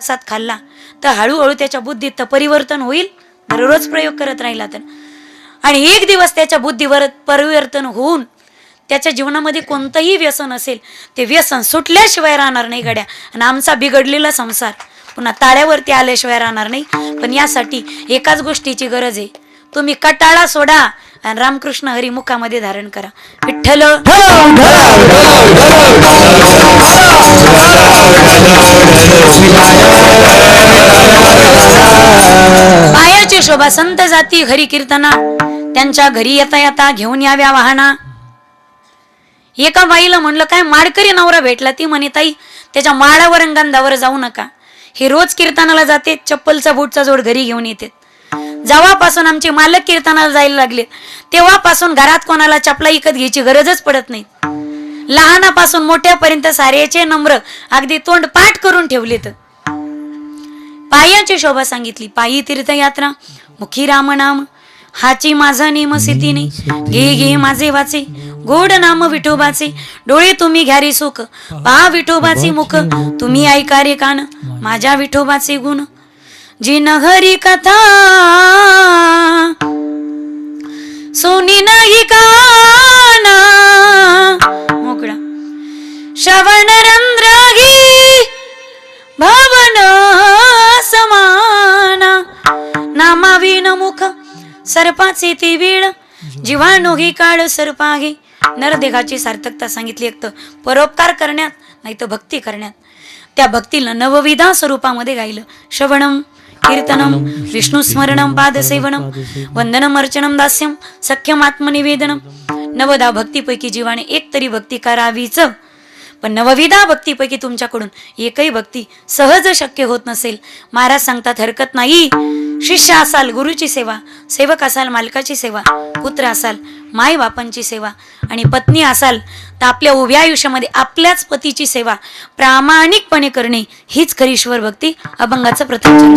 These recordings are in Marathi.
प्रसाद खाल्ला तर हळूहळू त्याच्या बुद्धीत परिवर्तन होईल. दररोज प्रयोग करत राहिला तर. आणि एक दिवस त्याच्या बुद्धीवर परिवर्तन होऊन त्याच्या जीवनामध्ये कोणतंही व्यसन असेल ते व्यसन सुटल्याशिवाय राहणार नाही गड्या. आणि आमचा बिघडलेला संसार पुन्हा ताळ्यावरती आल्याशिवाय राहणार नाही. पण यासाठी एकाच गोष्टीची गरज आहे. तुम्ही कटाळा सोडा आणि रामकृष्ण हरी मुखामध्ये धारण करा. विठ्ठल. पायाची शोभा संत जाती घरी कीर्तना. त्यांच्या घरी येता येता घेऊन याव्या वाहना. एका बाईला म्हणलं काय माडकरी नवरा भेटला? ती म्हणे ताई त्याच्या माळावर गंधावर जाऊ नका. हे रोज कीर्तनाला जाते चप्पलचा बूटचा जोड घरी घेऊन येते. जेव्हापासून आमचे मालक कीर्तनाला जायला लागले तेव्हापासून घरात कोणाला चपला विकत घ्यायची गरजच पडत नाही. लहानापासून मोठ्यापर्यंत साऱ्याचे नम्र अगदी तोंड पाठ करून ठेवलेत. पायाची शोभा सांगितली पायी तीर्थयात्रा मुखी रामनाम हाची माझा नेम सितीने घे घे माझे वाचे गोड नाम विठोबाचे डोळे तुम्ही घ्यारी सुख पहा विठोबाचे मुख तुम्ही ऐकारे कान माझ्या विठोबाचे गुण जी नगरी कथा। सुनी नाही काना मोकळा। श्रवण रंद्रागी भवन समाना। नामाविन मुख सर्पाचे ती वेळ जीवाणू ही काळ सर्पागे। नरदेहाची सार्थकता सांगितली एक तर परोपकार करण्यात नाही तर भक्ती करण्यात। त्या भक्तीला नवविधा स्वरूपामध्ये गायलं। श्रवणम कीर्तनम विष्णू स्मरणम पादसेवनम वंदनम अर्चनम दास्यम सख्यम आत्मनिवेदनम नवदा भक्तीपैकी जीवाने एक तरी भक्ती करावीच. पण नवविधा भक्तीपैकी तुमच्याकडून एकही भक्ती सहज शक्य होत नसेल. महाराज सांगतात हरकत नाही. शिष्य असाल गुरुची सेवा सेवक असाल मालकाची सेवा पुत्र असाल माय बापांची सेवा आणि पत्नी असाल तर आपल्या उभ्या आयुष्यामध्ये आपल्याच पतीची सेवा प्रामाणिकपणे करणे हीच खरी ईश्वर भक्ती. अभंगाचं प्रथम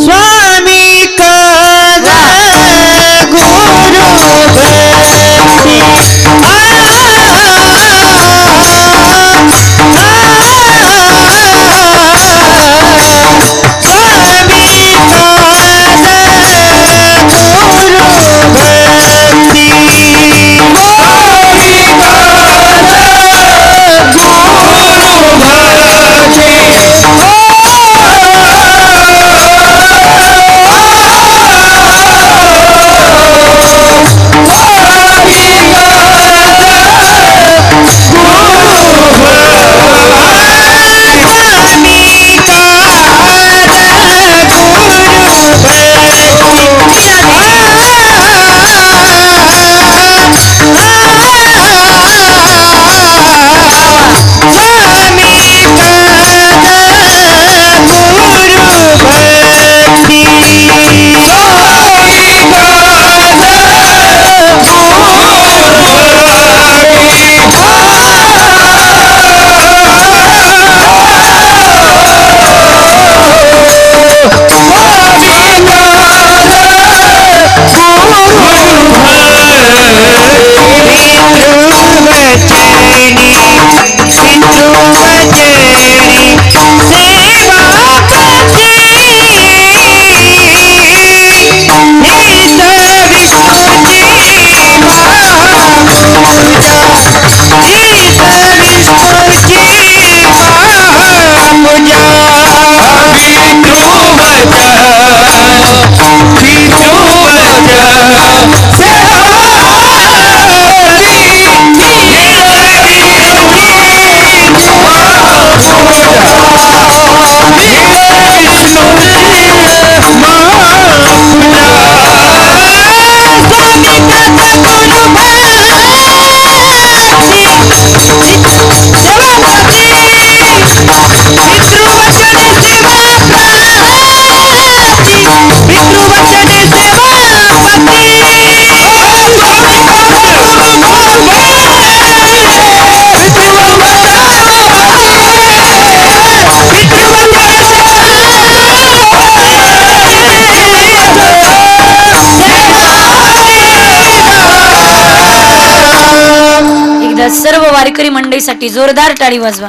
वारकरी मंडळीसाठी जोरदार टाळी वाजवा.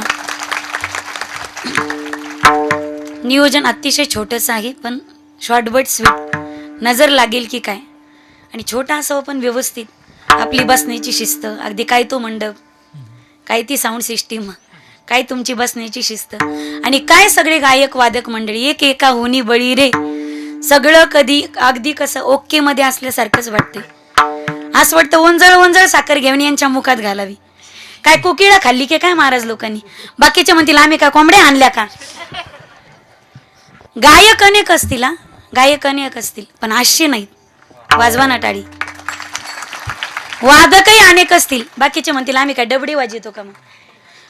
नियोजन अतिशय छोटंसं आहे पण शॉर्टबट स्वीट नजर लागेल की काय? आणि छोटा असावं पण व्यवस्थित. आपली बसण्याची शिस्त अगदी काय तो मंडप काय ती साऊंड सिस्टीम काय तुमची बसण्याची शिस्त. आणि काय सगळे गायक वादक मंडळी एक एका होनी बळी रे. सगळं कधी अगदी कसं ओके मध्ये असल्यासारखंच वाटते असं वाटतं ओंजळ ओंजळ साखर घेऊन यांच्या मुखात घालावी. काय कोकिळा खाल्ली की काय महाराज लोकांनी? बाकीचे म्हणतील आम्ही का कोंबड्या आणल्या का? गायक अनेक असतील हा. गायक अनेक असतील पण आशे नाहीत. वाजवा ना टाळी. वादकही अनेक असतील. बाकीचे म्हणतील आम्ही काय डबडी वाजवतो का मग?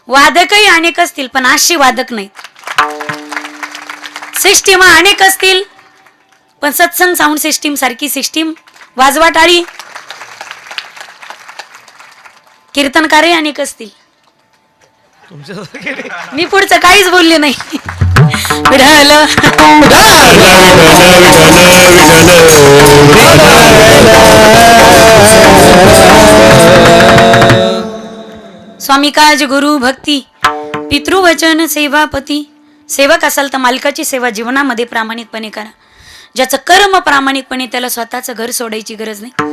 वादकही अनेक असतील पण आशे वादक नाहीत. सिस्टीम अनेक असतील पण सत्संग साऊंड सिस्टीम सारखी सिस्टीम. वाजवा टाळी. कीर्तनकारही अनेक असतील. मी पुढचं काहीच बोलले नाही. स्वामी काज गुरु भक्ती पितृवचन सेवापती सेवक असाल तर मालकाची सेवा जीवनामध्ये प्रामाणिकपणे करा. ज्याचं कर्म प्रामाणिकपणे त्याला स्वतःचं घर सोडायची गरज नाही.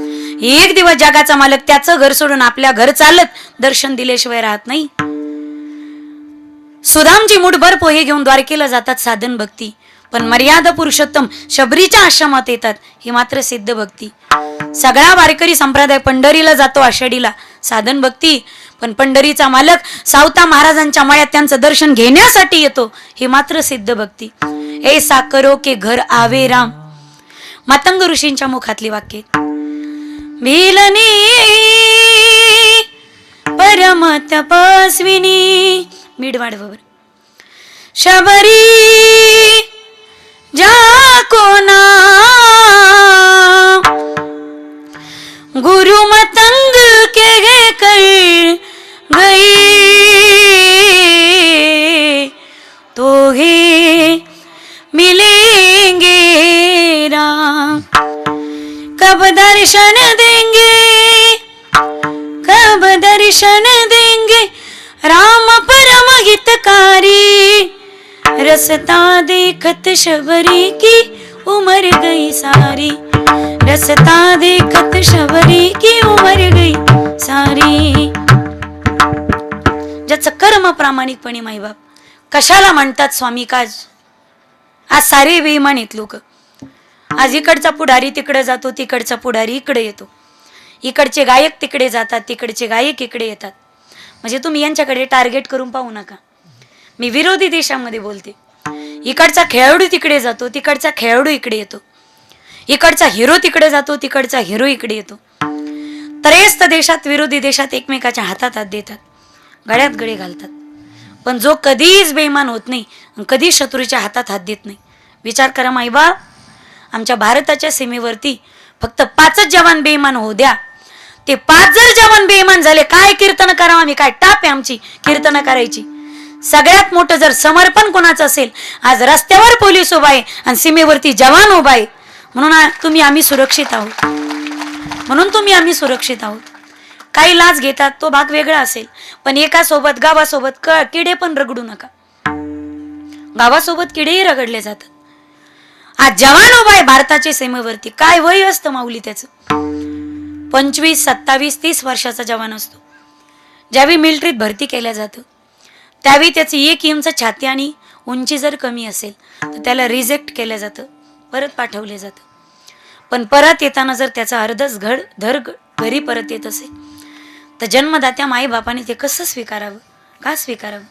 एक दिवस जगाचा मालक त्याचं घर सोडून आपल्या घर चालत दर्शन दिल्याशिवाय राहत नाही. सुदामजी मुठभर पोहे घेऊन द्वारकेला जातात साधन भक्ती. पण मर्यादा पुरुषोत्तम शबरीच्या आश्रमात येतात ही मात्र सिद्ध भक्ती. सगळा वारकरी संप्रदाय पंढरीला जातो आषाढीला साधन भक्ती. पण पंढरीचा मालक सावता महाराजांच्या माळ्यात त्यांचं दर्शन घेण्यासाठी येतो हे मात्र सिद्ध भक्ती. ए साकरो के घर आवे राम. मातंग ऋषींच्या मुखातली वाक्य. भिलनी परम तपस्विनी मीड वाढवर शबरी जा कोना गुरु मतंग के गे कर गई. तो हे मिलेंगे राम. कब दर्शन दर्शन देंगे राम परम हितकारी रसता देखत शबरी की उमर गई सारी। रसता देखत शबरी की उमर गई सारी। ज्याचं कर्म प्रामाणिकपणे माईबाप कशाला म्हणतात स्वामी काज? आज सारे बेईमान आहेत लोक. आज इकडचा पुढारी तिकडे जातो तिकडचा पुढारी इकडे येतो. इकडचे गायक तिकडे जातात तिकडचे गायक इकडे येतात. म्हणजे तुम्ही यांच्याकडे टार्गेट करून पाहू नका. मी विरोधी देशामध्ये बोलते. इकडचा खेळाडू तिकडे जातो तिकडचा खेळाडू इकडे येतो. इकडचा हिरो तिकडे जातो तिकडचा हिरो इकडे येतो. त्रयस्थ देशात विरोधी देशात एकमेकाच्या हातात हात देतात. गळ्यात गळे घालतात. पण जो कधीच बेईमान होत नाही कधी कधीच शत्रूच्या हातात हात देत नाही. विचार करा माईबा आमच्या भारताच्या सीमेवरती फक्त पाचच जवान बेईमान होऊ द्या. ते पाच जर जवान बेईमान झाले काय कीर्तन करावं आम्ही? काय टाप आहे आमची कीर्तन करायची? सगळ्यात मोठं जर समर्पण कोणाचं असेल आज रस्त्यावर पोलीस उभा आहे आणि सीमेवरती जवान उभा आहे. म्हणून तुम्ही आम्ही सुरक्षित आहोत. म्हणून तुम्ही आम्ही सुरक्षित आहोत. काही लाच घेतात तो भाग वेगळा असेल. पण एका सोबत गावासोबत क किडे पण रगडू नका. गावासोबत किडेही रगडले जातात. आज जवान उभा आहे भारताच्या सीमेवरती. काय वय असतं माऊली त्याचं? पंचवीस सत्तावीस तीस वर्षाचा जवान असतो. ज्यावेळी मिलिटरीत भरती केल्या जातं त्यावेळी त्याची एक इंच छाती आणि उंची जर कमी असेल तर त्याला रिजेक्ट केलं जातं परत पाठवले जातं. पण परत येताना जर त्याचा अर्धच घड धर घरी परत येत असेल तर जन्मदात्या माईबापाने ते कसं स्वीकारावं? का स्वीकारावं?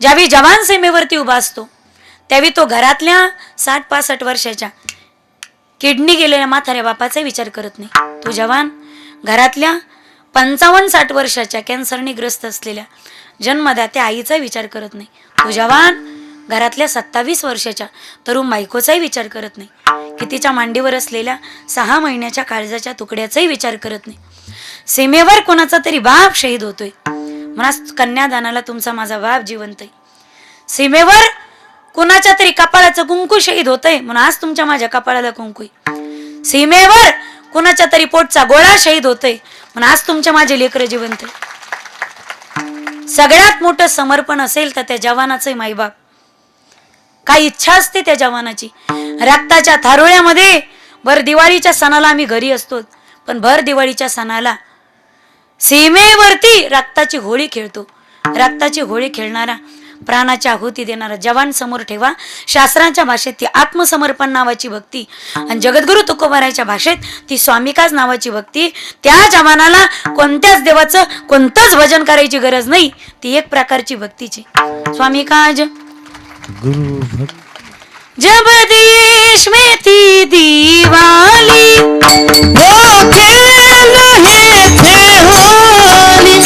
ज्यावेळी जवान सीमेवरती उभा असतो त्यावेळी तो घरातल्या साठ पासष्ट वर्षाच्या किडनी गेलेल्या म्हाताऱ्या बापाचा विचार करत नाही. तो जवान? घरातल्या पंचावन्न साठ वर्षाच्या कॅन्सरने ग्रस्त असलेल्या जन्मदात्या आईचा विचार करत नाही. तो जवान? घरातल्या सत्तावीस वर्षाच्या तरुण बायकोचाही विचार करत नाही. की तिच्या मांडीवर असलेल्या सहा महिन्याच्या काळजाच्या तुकड्याचाही विचार करत नाही. सीमेवर कोणाचा तरी बाप शहीद होतोय. म्हणा कन्यादानाला तुमचा माझा बाप जिवंत आहे. सीमेवर कुणाच्या तरी कपाळाचं कुंकू शहीद होतंय. म्हणून आज तुमच्या माझ्या कपाळाला कुंकू आहे. सीमेवर कुणाच्या तरी पोटचा गोळा शहीद होतोय. म्हणून आज तुमच्या माझे लेकर जिवंत सगळ्यात मोठं समर्पण असेल तर त्या जवानाचं माईबाप काय इच्छा असते त्या जवानाची. रक्ताच्या थारोळ्यामध्ये भर दिवाळीच्या सणाला आम्ही घरी असतो. पण भर दिवाळीच्या सणाला सीमेवरती रक्ताची होळी खेळतो. रक्ताची होळी खेळणारा प्राणाची आहुती देणारा जवान समोर ठेवा. शास्त्रांच्या भाषेत ती आत्मसमर्पण नावाची भक्ती आणि जगद्गुरु तुकोबाराच्या भाषेत ती स्वामिकाच नावाची भक्ती. त्या जवानाला कोणत्याच देवाचं कोणतंच भजन करायची गरज नाही. ती एक प्रकारची भक्तीची. स्वामिकाज. गुरु भक्त. जब देश में थी दिवाली वो खेल रहे थे होली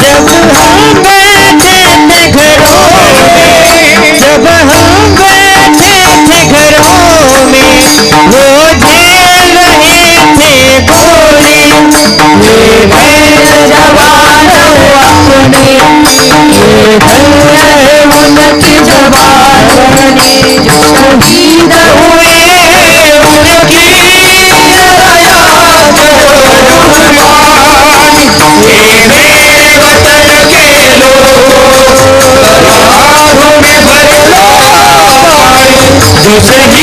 जब हम बैठे अपने घरों में जब हम गए थे अपने घरों में वो झेल रहे थे गोली हुए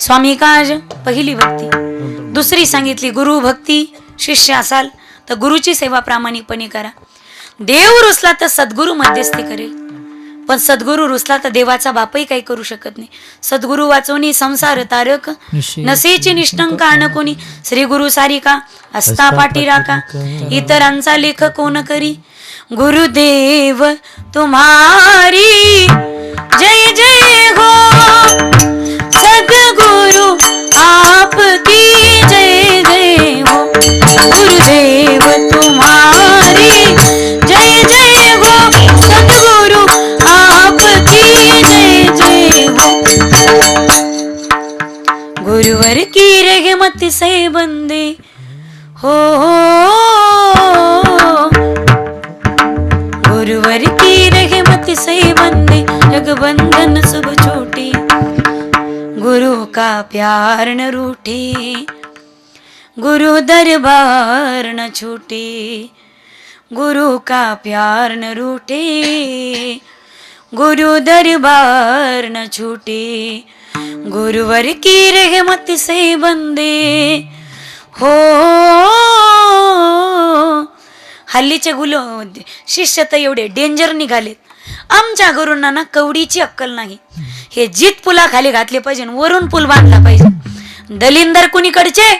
स्वामी काज पहिली भक्ती? दुसरी सांगितली गुरु भक्ती शिष्य असाल तर गुरुची सेवा प्रामाणिकपणे करा. देव रुसला तर सद्गुरु मध्यस्थी करेल. पण सद्गुरु रुसला तर देवाचा बापही काही करू शकत नाही. सद्गुरु वाचवणी संसार तारक नसेची निष्ठंक आण कोणी? श्री गुरु सारिका असता पाठी राका इतरांचा लेख कोण करी? गुरुदेव तुम्हारी जय जय हो. सदगुरु आपकी जय जय हो. गुरुदेव तुम्हारी गुरुवर की रहमत से बंदे। हो, हो। गुरुवर की रहमत से बंदे जगबंधन शुभ छोटे। गुरु का प्यार न रूठे गुरु दरबार न छूटे। गुरु का प्यार न रूठे गुरु दरबार न छूटे। गुरुवर की रहमत से बंदे। हो हल्लीचे गुल शिष्य तर एवढे डेंजर निघालेत. आमच्या गुरूंना ना कवडीची अक्कल नाही. हे जीत पुला खाली घातले पाहिजे वरून पूल बांधला पाहिजे. दलिंदर कुणीकडचे?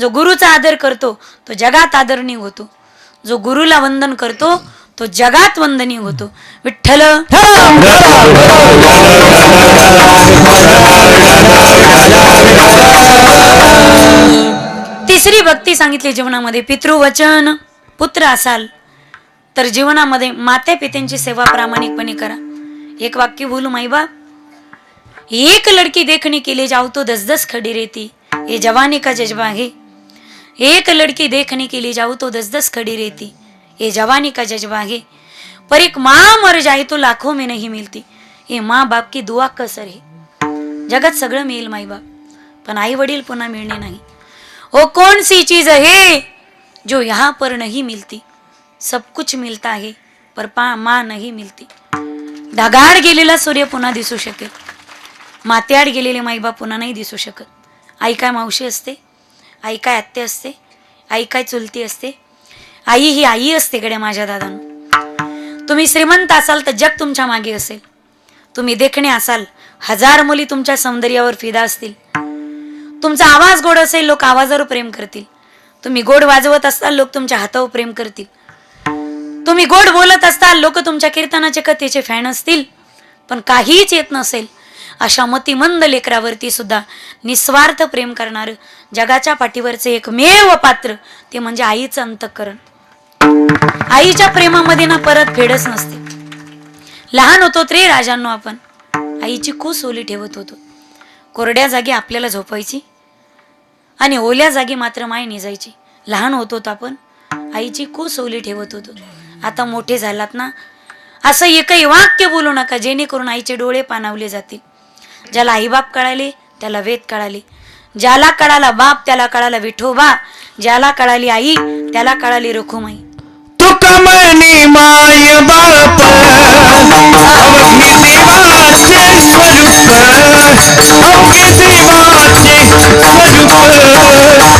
जो गुरुचा आदर करतो तो जगात आदरणीय होतो. जो गुरुला वंदन करतो तो जगात वंदनीय होतो. विठ्ठल. तिसरी भक्ती सांगितली जीवनामध्ये पितृवचन पुत्र असाल तर जीवनामध्ये माते पित्यांची सेवा प्रामाणिकपणे करा. एक वाक्य बोलू माई बाप एक लड़की देखणी केले जाऊ तो दस दस खड़ी रेती. ये जवानी का जज्बा है. एक लड़की देखने के लिए तो दस दस खड़ी रेती. ये जवानी का जज्बा है पर एक माँ मर जाए तो लाखों में नहीं मिलती। ये माँ बाप की दुआ कसर है। जगात सगळं मिळेल माई बाप पण आई वडील पुन्हा मिळणे नाही। हो कौन सी चीज है जो यहाँ पर नहीं मिलती? सब कुछ मिलता है पर पा माँ नहीं मिलती। ढगाड गेलेला सूर्य पुन्हा दिसू शकेल। मात्याड गेलेले माईबाप पुन्हा नाही दिसू शकत। आई काय मावशी असते? आई काय आत्ते असते? आई काय चुलती असते? आई ही आई असते गड्या माझ्या दादानं. तुम्ही श्रीमंत असाल तर जग तुमच्या मागे असेल. तुम्ही देखणे असाल हजार मुली तुमच्या सौंदर्यावर फिदा असतील. तुमचा आवाज गोड असेल लोक आवाजावर प्रेम करतील. तुम्ही गोड वाजवत असताल लोक तुमच्या हातावर प्रेम करतील. तुम्ही गोड बोलत असताल लोक तुमच्या कीर्तनाचे कथेचे फॅन असतील. पण काहीच येत नसेल अशा मतिमंद लेकरावरती सुद्धा निस्वार्थ प्रेम करणारं जगाच्या पाठीवरचे एकमेव पात्र ते म्हणजे आईचं अंतकरण. आईच्या प्रेमामध्ये ना परत फेडच नसते. लहान होतो रे राजांनो आपण. आईची खूस ओली ठेवत होतो. कोरड्या जागी आपल्याला झोपायची आणि ओल्या जागी मात्र माय निजायची. लहान होतो आपण आईची खूस ओली ठेवत होतो. आता मोठे झालात ना असं एकही वाक्य बोलू नका जेणेकरून आईचे डोळे पाणावले जातील. ज्याला आईबाप कळाले त्याला वेद कळाले. ज्याला कळाला बाप त्याला कळाला विठोबा. ज्याला कळाली आई त्याला कळाली रखुमाई. रमणी माय बाप अवघी देवाचे स्वरूप अवघी देवाचे स्वरूप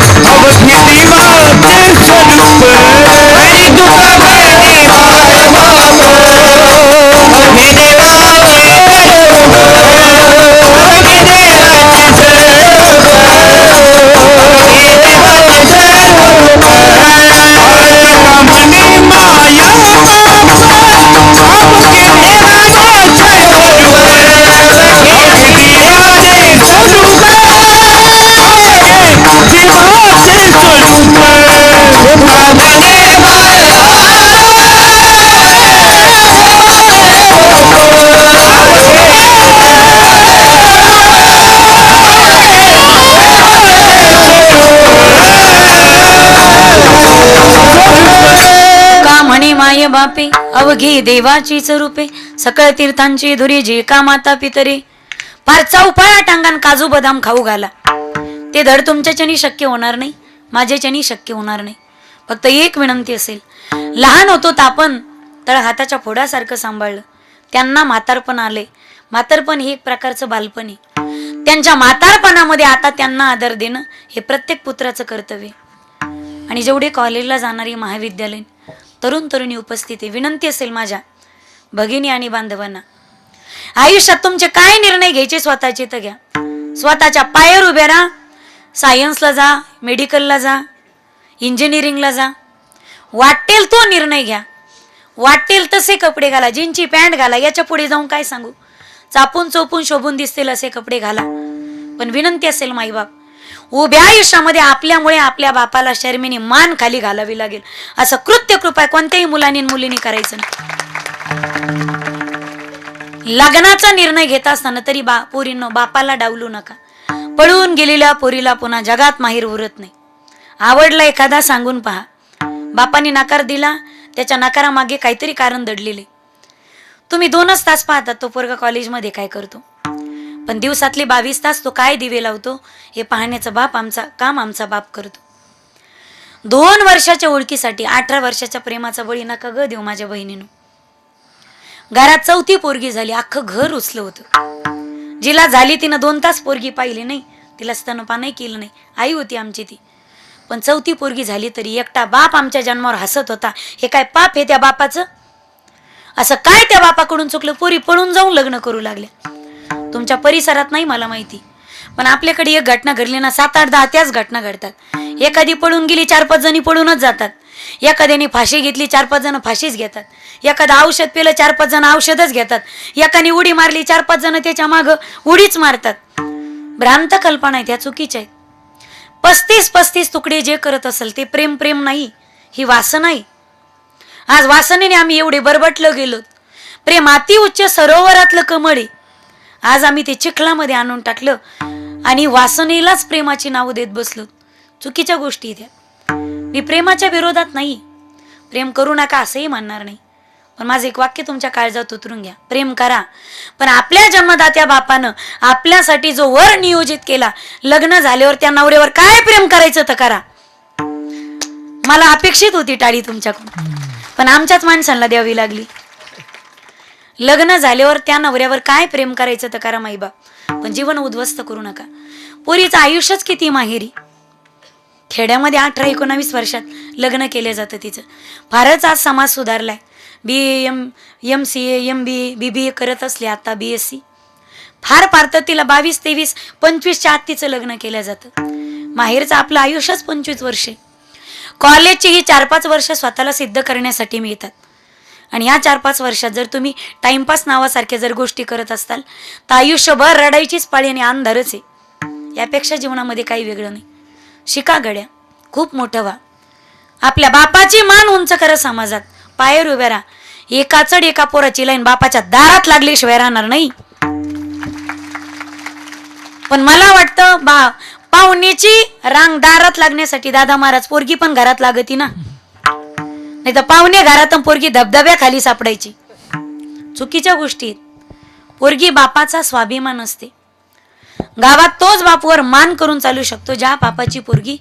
माय बापे अवघी देवाची स्वरूपे सकळ तीर्थांची धुरी जे का माता पितरे. फारचा उपाया टांगान काजू बदाम खाऊ घाला. ते धड तुमच्याच्यानी शक्य होणार नाही माझ्याच्यानी शक्य होणार नाही. फक्त एक विनंती असेल लहान होतो आपण तळ हाताच्या फोडासारखं सांभाळलं. त्यांना म्हातारपण आले म्हातारपण हे एक प्रकारचं बालपण आहे. त्यांच्या म्हातारपणामध्ये आता त्यांना आदर देणं हे प्रत्येक पुत्राचं कर्तव्य आणि जेवढे कॉलेजला जाणारी महाविद्यालयीन तरुण तरुणी उपस्थिती. विनंती असेल माझ्या भगिनी आणि बांधवांना. आयुष्यात तुमचे काय निर्णय घ्यायचे स्वतःचे तर घ्या. स्वतःच्या पायावर उभे राहा. सायन्सला जा मेडिकलला जा इंजिनिअरिंगला जा. वाटेल तो निर्णय घ्या. वाटेल तसे कपडे घाला. जीनची पॅन्ट घाला. याच्यापुढे जाऊन काय सांगू? चापून चोपून शोभून दिसतील असे कपडे घाला. पण विनंती असेल माईबाप उभ्या आयुष्यामध्ये आपल्यामुळे आपल्या बापाला शर्मीने मान खाली घालावी लागेल. असं कृत्य कृपा कोणत्याही मुलांनी मुलीने मुलींनी करायचं नाही. लग्नाचा निर्णय घेत असताना तरी बा पोरींनो बापाला डावलू नका. पळून गेलेल्या पोरीला पुन्हा जगात माहीर उरत नाही. आवडला एखादा सांगून पहा. बापाने नकार दिला त्याच्या नकारामागे काहीतरी कारण दडलेले. तुम्ही दोनच तास पाहतात तो पोरगा कॉलेजमध्ये काय करतो? पण दिवसातले बावीस तास तो काय दिवे लावतो हे पाहण्याचा बाप आमचा काम आमचा बाप करतो. दोन वर्षाच्या ओळखीसाठी अठरा वर्षाच्या प्रेमाचा बळी नका ग देऊ माझ्या बहिणीनं. घरात चौथी पोरगी झाली अख्खं घर उचलं होतं. जिला झाली तिनं दोन तास पोरगी पाहिली नाही तिला स्तनपानही केलं नाही आई होती आमची ती. पण चौथी पोरगी झाली तरी एकटा बाप आमच्या जन्मावर हसत होता हे काय पाप हे त्या बापाचं? असं काय त्या बापाकडून चुकलं? पोरी पळून जाऊन लग्न करू लागल्या. तुमच्या परिसरात नाही मला माहिती. पण आपल्याकडे एक घटना घडली ना सात आठ दहा त्याच घटना घडतात. एखादी पळून गेली चार पाच जणी पळूनच जातात. एखाद्याने फाशी घेतली चार पाच जण फाशीच घेतात. एखादं औषध पिलं चार पाच जण औषधच घेतात. एकाने उडी मारली चार पाच जण त्याच्या मागं उडीच मारतात. भ्रांत कल्पना आहेत ह्या चुकीच्या आहेत. पस्तीस पस्तीस तुकडे जे करत असेल ते प्रेम प्रेम नाही ही वासना आहे. आज वासनेने आम्ही एवढे बरबटलं गेलो प्रेम अति उच्च सरोवरातलं कमळ आहे. आज आम्ही ते चिखलामध्ये आणून टाकलं आणि वासनेलाच प्रेमाची नावं देत बसलो. चुकीच्या गोष्टी त्या मी प्रेमाच्या विरोधात नाही. प्रेम करू नका असंही म्हणणार नाही. पण माझं एक वाक्य तुमच्या काळजात उतरून घ्या. प्रेम करा. पण आपल्या जन्मदात्या बापानं आपल्यासाठी जो वर नियोजित केला लग्न झाल्यावर त्या नवऱ्यावर काय प्रेम करायचं तर करा. मला अपेक्षित होती टाळी तुमच्याकडून. पण आमच्याच माणसांना द्यावी लागली. लग्न झाल्यावर त्या नवऱ्यावर काय प्रेम करायचं तर करा माईबा. पण जीवन उद्ध्वस्त करू नका. पोरीचं आयुष्यच किती माहेरी. खेड्यामध्ये अठरा एकोणावीस वर्षात लग्न केलं जातं तिचं. फारच आज समाज सुधारलाय. B M M C A M B A B B A करत असले आता बी एस सी फार फार तर तिला बावीस तेवीस पंचवीसच्या आत तिचं लग्न केलं जातं. माहेरचं आपलं आयुष्यच पंचवीस वर्षे. कॉलेजची ही चार पाच वर्ष स्वतःला सिद्ध करण्यासाठी मिळतात. आणि या चार पाच वर्षात जर तुम्ही टाइमपास नावासारख्या जर गोष्टी करत असाल तर आयुष्यभर रडायचीच पाळी आणि अंधारच आहे. यापेक्षा जीवनामध्ये काही वेगळं नाही. शिका गड्या खूप मोठं व्हा. आपल्या बापाची मान उंच करा समाजात. पायर उभ्या राहा. एका चढ एका पोराची लाईन बापाच्या दारात लागल्याशिवाय राहणार नाही. पण मला वाटतं बा पाहुण्याची रांग दारात लागण्यासाठी दादा महाराज पोरगी पण घरात लागती ना? नाही तर पाहुणे घरात पोरगी धबधब्याखाली सापडायची. चुकीच्या गोष्टी आहेत. पोरगी बापाचा स्वाभिमान असते. गावात तोच बापूवर मान करून चालू शकतो ज्या बापाची पोरगी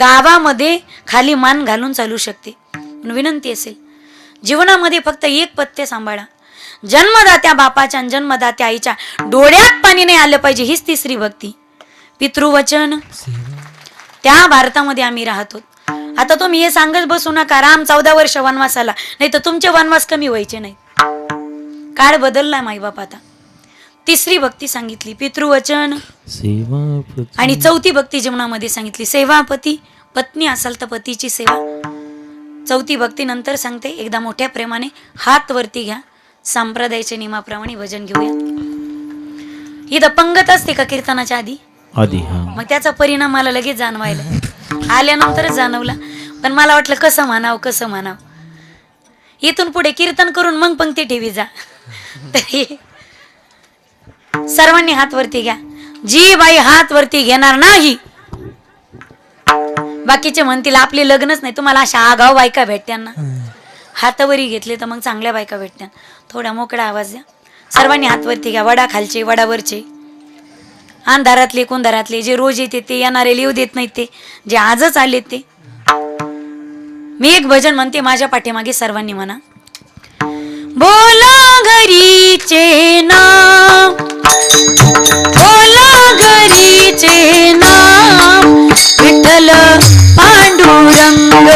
गावामध्ये खाली मान घालून चालू शकते. विनंती असेल जीवनामध्ये फक्त एक पत्ते सांभाळा. जन्मदात्या बापाच्या आणि जन्मदात्या आईच्या डोळ्यात पाणी नाही आलं पाहिजे हीच तिसरी भक्ती. पितृवचन. त्या भारतामध्ये आम्ही राहतो आता तुम्ही हे सांगत बसू नका. राम चौदा वर्ष वनवासाला. नाही तर तुमचे वनवास कमी व्हायचे नाही. काळ बदललाय माईबाप आता. तिसरी भक्ती सांगितली पितृवचन. आणि चौथी भक्ती जीवनामध्ये सांगितली सेवापती. पत्नी असाल तर पतीची सेवा. चौथी भक्ती नंतर सांगते एकदा मोठ्या प्रेमाने हात वरती घ्या. संप्रदायाच्या नियमाप्रमाणे भजन घेऊया. इथं पंगत असते का कीर्तनाच्या आधी? आधी हा. मग त्याचा परिणाम मला लगेच जाणवायला. आल्यानंतरच जाणवला. पण मला वाटलं कसं म्हणावं कसं म्हणावं. इथून पुढे कीर्तन करून मग पंक्ती ठेवी जा. तरी सर्वांनी हात वरती घ्या. जी बाई हात वरती घेणार नाही बाकीचे म्हणतील आपले लग्नच नाही. तुम्हाला अशा आगाव बायका भेटत्यांना हातावरी घेतले तर मग चांगल्या बायका भेटत्या थोडा मोकळा आवाज द्या. सर्वांनी हात वरती घ्या. वडा खालचे वडावरचे. अंधारातले कुंधारातले जे रोज येते ते येणारे लिव देत नाहीत ते. जे आजच आले ते. मी एक भजन म्हणते माझ्या पाठीमागे सर्वांनी म्हणा. बोला घरीचे ना बोला घरीचे ना विठ्ठल पांडुरंग